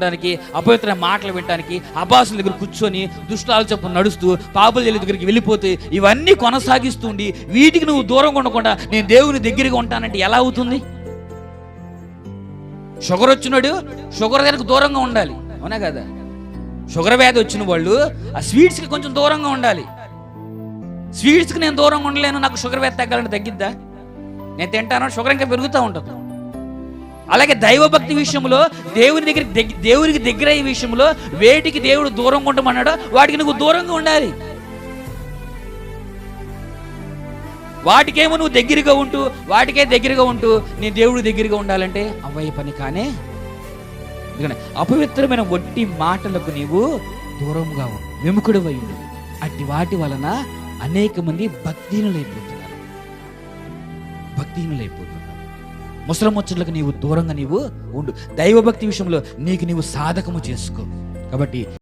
ఉండడానికి అపవిత్ర మాటలు వినడానికి అబాసుల దగ్గర కూర్చొని దుష్టాలు చెప్పు నడుస్తూ పాపుల జల్లి దగ్గరికి వెళ్ళిపోతే ఇవన్నీ కొనసాగిస్తుండి వీటికి నువ్వు దూరంగా ఉండకుండా నేను దేవుని దగ్గరగా ఉంటానంటే ఎలా అవుతుంది? షుగర్ వచ్చినాడు షుగర్ దగ్గరకు దూరంగా ఉండాలి. అవునా కదా? షుగర్ వ్యాధి వచ్చిన వాళ్ళు ఆ స్వీట్స్కి కొంచెం దూరంగా ఉండాలి. స్వీట్స్కి నేను దూరంగా ఉండలేను నాకు షుగర్ వ్యాధి తగ్గాలంటే తగ్గిద్దా? నేను తింటాను షుగర్ ఇంకా పెరుగుతూ ఉంటుంది. అలాగే దైవభక్తి విషయంలో దేవుని దగ్గర దేవునికి దగ్గర అయ్యే విషయంలో వేటికి దేవుడు దూరంగా ఉండమన్నాడో వాటికి నువ్వు దూరంగా ఉండాలి. వాటికేమో నువ్వు దగ్గరగా ఉంటూ వాటికే దగ్గరగా ఉంటూ నీ దేవుడు దగ్గరగా ఉండాలంటే అవ్వయ్య పని కానే? అపవిత్రమైన వట్టి మాటలకు నీవు దూరంగా విముఖుడు అయ్యింది అట్టి వాటి వలన అనేక మంది భక్తిహీనులైపోతున్నారు. భక్తిహీనులైపోతున్నారు. ముసలి ముచ్చట్లకు నీవు దూరంగా నీవు ఉండు. దైవభక్తి విషయంలో నీకు నీవు సాధకము చేసుకో. కాబట్టి